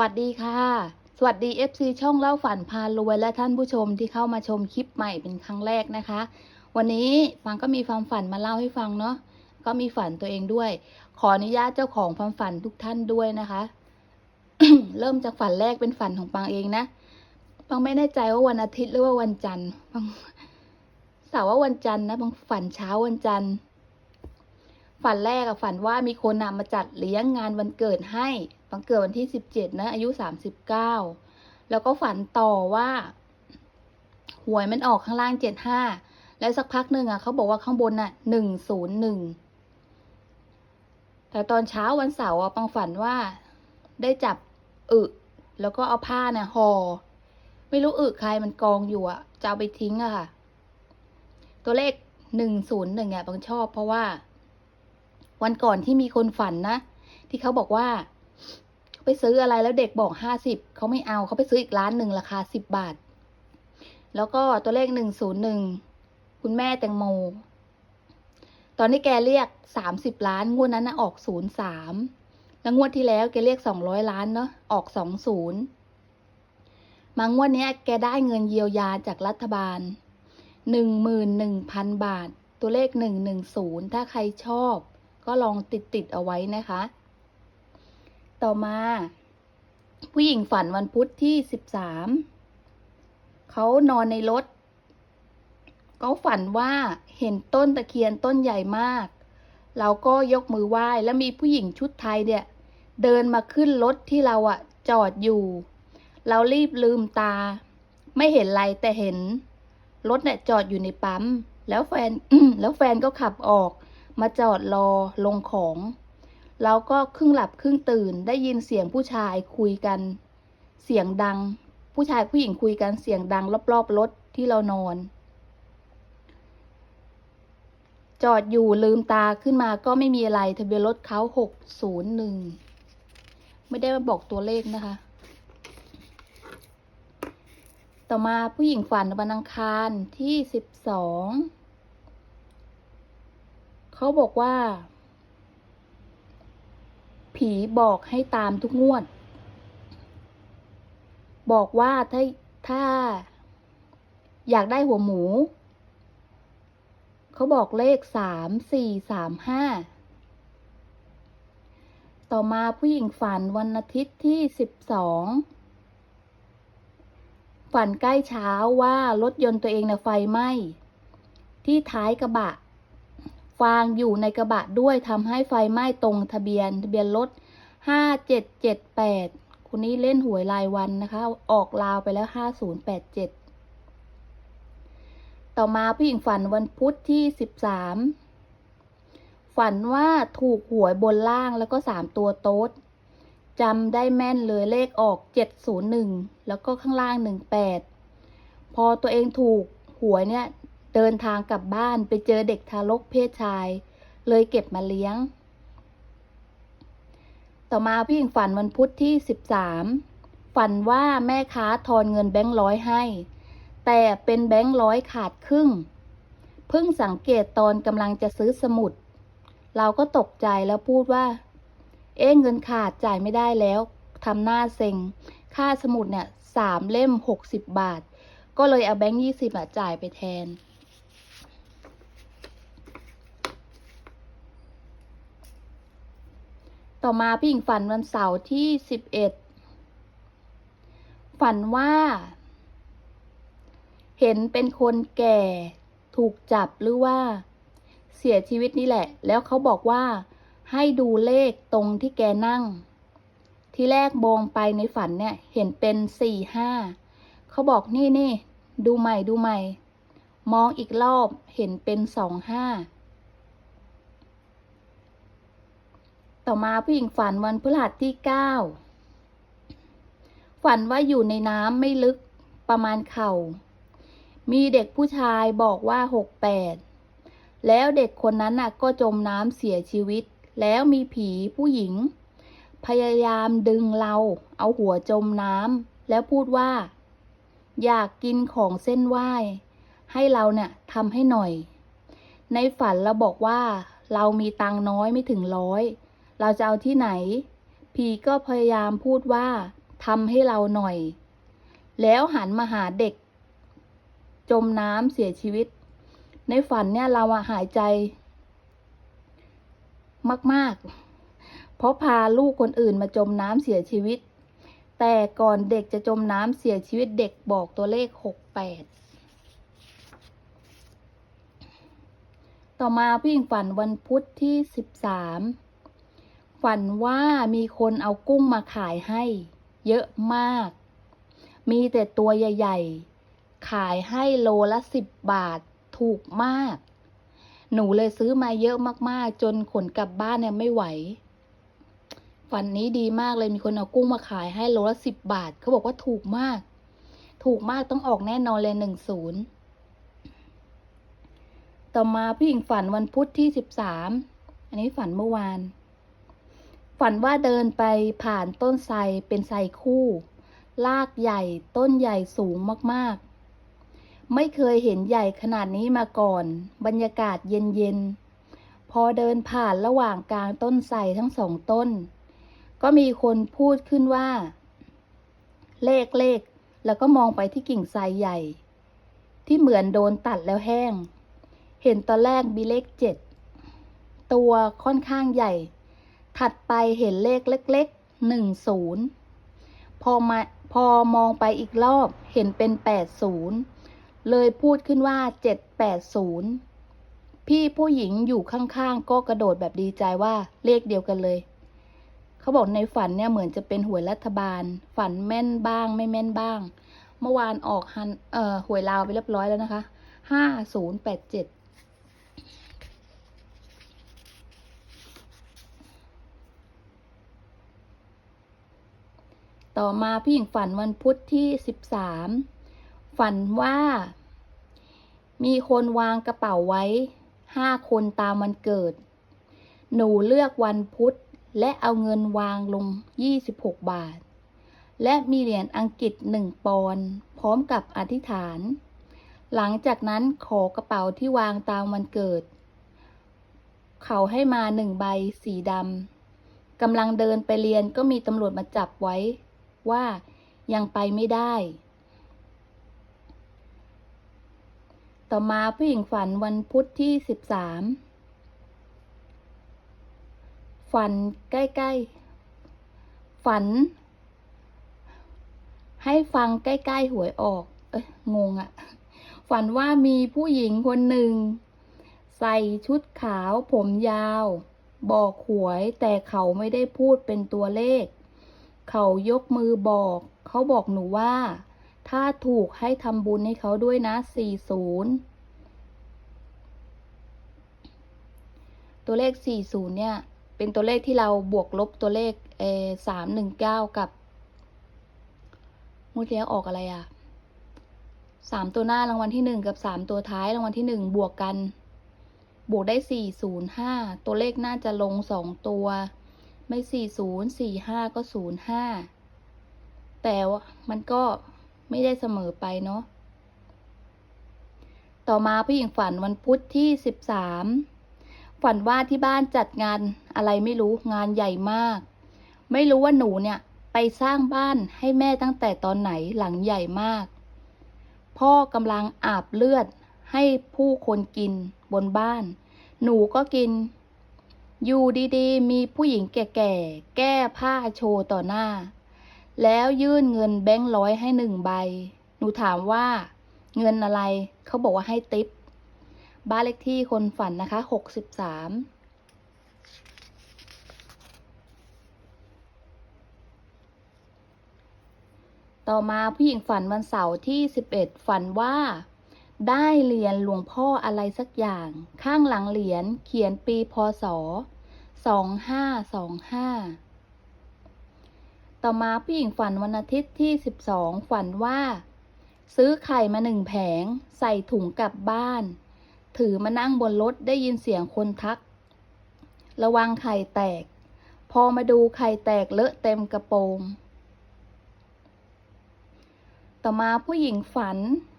วัสดีค่ะ สวัสดี FC ช่องเล่าฝันพารวยและท่านผู้ชมที่เข้ามาชมคลิปใหม่เป็นครั้งแรกนะคะ วันนี้ฟังก็มีความฝันมาเล่าให้ฟังเนาะก็มีฝันตัวเองด้วย ขออนุญาตเจ้าของความฝันทุกท่านด้วยนะคะ เริ่มจากฝันแรกเป็นฝันของปังเองนะปังไม่แน่ใจว่าวันอาทิตย์หรือว่าวันจันทร์ปังสาวว่าวันจันทร์นะปังฝันเช้าวันจันทร์ฝันแรกอะฝันว่ามีคนนำมาจัดเลี้ยงงานวันเกิดให้ วันเกิดวันที่สิบเจ็ดนะ อายุสามสิบเก้าแล้วก็ฝันต่อว่าหวยมันออกข้างล่างเจ็ดห้าแล้วสักพักหนึ่งอะเขาบอกว่าข้างบนน่ะหนึ่งศูนย์หนึ่งแต่ตอนเช้าวันเสาร์อะปังฝันว่าได้จับอึแล้วก็เอาผ้าเนี่ยห่อไม่รู้อึใครมันกองอยู่อะจะเอาไปทิ้งอะค่ะ ตัวเลขหนึ่งศูนย์หนึ่งอะปังชอบเพราะว่า วันก่อนที่มีคนฝันนะ ที่เขาบอกว่า ไปซื้ออะไรแล้วเด็กบอกห้าสิบเขาไม่เอาเขาไปซื้ออีกร้านหนึ่งราคาสิบบาท แล้วก็ตัวเลขหนึ่งศูนย์หนึ่งคุณแม่แตงโม ตอนที่แกเรียกสามสิบล้านงวดนั้นนะออกศูนย์สามแล้วงวดที่แล้วแกเรียกสองร้อยล้านเนาะออกสองศูนย์มางวดนี้แกได้เงินเยียวยาจากรัฐบาลหนึ่งหมื่นหนึ่งพันบาท ตัวเลขหนึ่งหนึ่งศูนย์ถ้าใครชอบ ก็ลองติดติดเอาไว้นะคะ ต่อมา ผู้หญิงฝันวันพุธที่สิบสามเขานอนในรถเขาฝันว่าเห็นต้นตะเคียนต้นใหญ่มาก เราก็ยกมือไหว้แล้วมีผู้หญิงชุดไทยเนี่ย เดินมาขึ้นรถที่เราอะจอดอยู่ เรารีบลืมตา ไม่เห็นอะไรแต่เห็น รถเนี่ยจอดอยู่ในปั๊ม แล้วแฟนแล้วแฟนก็ขับออก มาจอดรอลงของ เราก็ครึ่งหลับครึ่งตื่นได้ยินเสียงผู้ชายคุยกัน เสียงดัง ผู้ชายผู้หญิงคุยกันเสียงดังรอบๆรถที่เรานอน จอดอยู่ลืมตาขึ้นมาก็ไม่มีอะไรทะเบียนรถเขาหกศูนย์หนึ่งไม่ได้มาบอกตัวเลขนะคะ ต่อมาผู้หญิงฝันวันอังคารที่สิบสองเขาบอกว่า ผีบอกให้ตามทุกงวด บอกว่าถ้าถ้า อยากได้หัวหมู เขาบอกเลขสามสี่สามห้าต่อมาผู้หญิงฝันวันอาทิตย์ที่สิบสองฝันใกล้เช้าว่ารถยนต์ตัวเองนะไฟไหม้ที่ท้ายกระบะ ฟางอยู่ในกระบะด้วยทำให้ไฟไหม้ตรงทะเบียน ทะเบียนรถห้าเจ็ดเจ็ดแปดคนนี้เล่นหวยรายวันนะคะ ออกลาวไปแล้วห้าศูนย์แปดเจ็ดต่อมาผู้หญิงฝันวันพุธที่สิบสามฝันว่าถูกหวยบนล่างแล้วก็สามตัวโต๊ดจำได้แม่นเลยเลขออกเจ็ดศูนย์หนึ่งแล้วก็ข้างล่างหนึ่งแปดพอตัวเองถูกหวยเนี่ย เดินทางกลับบ้านไปเจอเด็กทารกเพศชาย เลยเก็บมาเลี้ยง ต่อมาพี่หญิงฝันวันพุธที่สิบสามฝันว่าแม่ค้าทอนเงินแบงค์ร้อยให้ แต่เป็นแบงค์ร้อยขาดครึ่ง เพิ่งสังเกตตอนกำลังจะซื้อสมุด เราก็ตกใจแล้วพูดว่า เอ๊เงินขาดจ่ายไม่ได้แล้วทำหน้าเซ็ง ค่าสมุดเนี่ยสามเล่มหกสิบบาท ก็เลยเอาแบงค์ยี่สิบจ่ายไปแทน ต่อมาพี่หญิงฝันวันเสาร์ที่สิบเอ็ดฝันว่า เห็นเป็นคนแก่ถูกจับหรือว่า เสียชีวิตนี่แหละ แล้วเขาบอกว่า ให้ดูเลขตรงที่แกนั่ง ที่แรกมองไปในฝันเนี่ย เห็นเป็นสี่ห้าเขาบอกนี่นี่ดูใหม่ดูใหม่ มองอีกรอบเห็นเป็นสองห้า ต่อมาผู้หญิงฝันวันพฤหัสที่เก้าฝันว่าอยู่ในน้ำไม่ลึกประมาณเข่า มีเด็กผู้ชายบอกว่าหกแปดแล้วเด็กคนนั้นน่ะก็จมน้ำเสียชีวิต แล้วมีผีผู้หญิง พยายามดึงเรา เอาหัวจมน้ำแล้วพูดว่า อยากกินของเส้นไหว้ ให้เราเนี่ยทำให้หน่อย ในฝันเราบอกว่า เรามีตังน้อยไม่ถึงร้อย เราจะเอาที่ไหนผีก็พยายามพูดว่าทำให้เราหน่อย แล้วหันมาหาเด็ก จมน้ำเสียชีวิต ในฝันเนี่ยเราหายใจ มาก ๆ เพราะพาลูกคนอื่นมาจมน้ำเสียชีวิต แต่ก่อนเด็กจะจมน้ำเสียชีวิตเด็กบอกตัวเลขหกแปดต่อมาพี่หญิงฝันวันพุธที่สิบสาม ฝันว่ามีคนเอากุ้งมาขายให้ เยอะมาก มีแต่ตัวใหญ่ ๆ ขายให้โลละสิบบาทถูกมาก หนูเลยซื้อมาเยอะมากๆ จนขนกลับบ้านเนี่ยไม่ไหว ฝันนี้ดีมากเลยมีคนเอากุ้งมาขายให้โลละสิบบาท เขาบอกว่าถูกมาก ถูกมากต้องออกแน่นอนเลยหนึ่งศูนย์ต่อมาพี่หญิงฝันวันพุธที่สิบสามอันนี้ฝันเมื่อวาน ฝันว่าเดินไปผ่านต้นไทรเป็นไทรคู่ ลากใหญ่ต้นใหญ่สูงมากๆ ไม่เคยเห็นใหญ่ขนาดนี้มาก่อน บรรยากาศเย็นๆ พอเดินผ่านระหว่างกลางต้นไทรทั้งสองต้น ก็มีคนพูดขึ้นว่า เลขเลข แล้วก็มองไปที่กิ่งไทรใหญ่ ที่เหมือนโดนตัดแล้วแห้ง เห็นตอนแรกมีเลขเจ็ด ตัวค่อนข้างใหญ่ ถัดไปเห็นเลขเล็กๆหนึ่งศูนย์พอมาพอมองไปอีกรอบเห็นเป็นแปดศูนย์เลยพูดขึ้นว่าเจ็ดแปดศูนย์พี่ผู้หญิงอยู่ข้างๆ ก็กระโดดแบบดีใจว่าเลขเดียวกันเลย เขาบอกในฝันเนี่ยเหมือนจะเป็นหวยรัฐบาล ฝันแม่นบ้างไม่แม่นบ้าง เมื่อวานออกฮันเอ่อหวยลาวไปเรียบร้อยแล้วนะคะห้าศูนย์แปดเจ็ด ต่อมาพี่หญิงฝันวันพุธที่สิบสามฝันว่า มีคนวางกระเป๋าไว้ห้าคนตามวันเกิด หนูเลือกวันพุธและเอาเงินวางลงยี่สิบหกบาท และมีเหรียญอังกฤษหนึ่งปอนด์พร้อมกับอธิษฐาน หลังจากนั้นขอกระเป๋าที่วางตามวันเกิด เขาให้มาหนึ่งใบสีดำกำลังเดินไปเรียนก็มีตำรวจมาจับไว้ ว่ายังไปไม่ได้ ต่อมาผู้หญิงฝันวันพุธที่สิบสามฝันใกล้ๆ ฝัน ให้ฟังใกล้ๆหวยออก เอ้ยงงอะฝันว่ามีผู้หญิงคนหนึ่ง ใส่ชุดขาวผมยาว บอกหวยแต่เขาไม่ได้พูดเป็นตัวเลข เขายกมือบอก เขาบอกหนูว่า ถ้าถูกให้ทำบุญให้เขาด้วยนะ 40 ตัวเลข 40 เนี่ย เป็นตัวเลขที่เราบวกลบตัวเลขเอสามหนึ่งเก้ากับงวดที่แล้วออกอะไรอะสามตัวหน้ารางวัลที่หนึ่งกับสามตัวท้ายรางวัลที่หนึ่งบวกกัน บวกได้405ตัวเลขน่าจะลงสองตัว ไม่สี่ศูนย์สี่ห้าก็ศูนย์ห้าแต่ว่ามันก็ไม่ได้เสมอไปเนาะต่อมาผู้หญิงฝันวันพุธที่สิบสามฝันว่าที่บ้านจัดงานอะไรไม่รู้งานใหญ่มาก ไม่รู้ว่าหนูเนี่ยไปสร้างบ้านให้แม่ตั้งแต่ตอนไหนหลังใหญ่มาก พ่อกำลังอาบเลือดให้ผู้คนกินบนบ้าน หนูก็กิน อยู่ดีๆ มีผู้หญิงแก่ๆ แก้ผ้าโชว์ต่อหน้า แล้วยื่นเงินแบงค์ร้อยให้หนึ่งใบ หนูถามว่า เงินอะไร เขาบอกว่าให้ติป บ้านเลขที่คนฝันนะคะหกสิบสามต่อมาผู้หญิงฝันวันเสาร์ที่สิบเอ็ดฝันว่า ได้เหรียญหลวงพ่ออะไรสักอย่าง ข้างหลังเหรียญเขียนปีพศสองห้าสองห้าต่อมาผู้หญิงฝันวันอาทิตย์ที่สิบองฝันว่า ซื้อไข่มาหนึ่งแผง ใส่ถุงกลับบ้าน ถือมานั่งบนรถได้ยินเสียงคนทัก ระวังไข่แตก พอมาดูไข่แตกเลอะเต็มกระโปรง ต่อมาผู้หญิงฝัน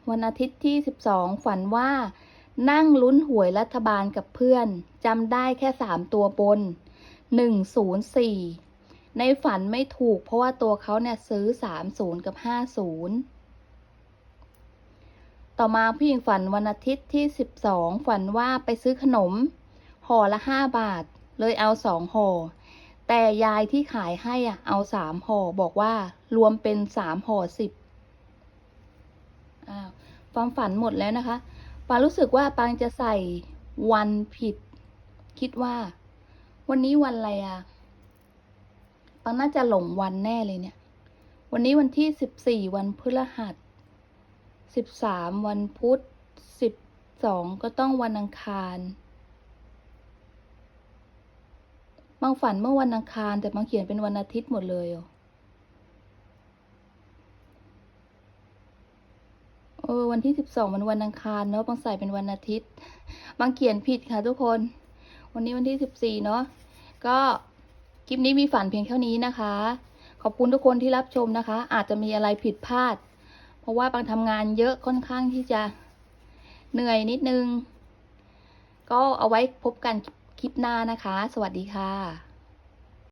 วันอาทิตย์ที่ 12 ฝันว่า นั่งลุ้นหวยรัฐบาลกับเพื่อนจำได้แค่ 3 ตัวบน 104 ในฝันไม่ถูกเพราะว่าตัวเขาเนี่ยซื้อสามศูนย์กับห้าศูนย์ต่อมาผู้หญิงฝันวันอาทิตย์ที่สิบสองฝันว่าไปซื้อขนมห่อละห้าบาท เลยเอาสองห่อแต่ยายที่ขายให้อะเอาสามห่อบอกว่ารวมเป็นสามห่อสิบ อ้าวความฝันหมดแล้วนะคะ ปารู้สึกว่าปางจะใส่วันผิด คิดว่า วันนี้วันอะไรอะปางน่าจะหลงวันแน่เลยเนี่ย วันนี้วันที่สิบสี่วันพฤหัสสิบสามวันพุธสิบสองก็ต้องวันอังคารบางฝันเมื่อวันอังคารแต่บางเขียนเป็นวันอาทิตย์หมดเลยอะ ออวันที่สิบสองมันวันอังคารเนาะบางใส่เป็นวันอาทิตย์ บางเขียนผิดค่ะทุกคน วันนี้วันที่สิบสี่เนาะก็คลิปนี้มีฝันเพียงเท่านี้นะคะ ขอบคุณทุกคนที่รับชมนะคะ อาจจะมีอะไรผิดพลาด เพราะว่าบางทำงานเยอะค่อนข้างที่จะเหนื่อยนิดนึง ก็เอาไว้พบกันคลิปหน้านะคะ สวัสดีค่ะ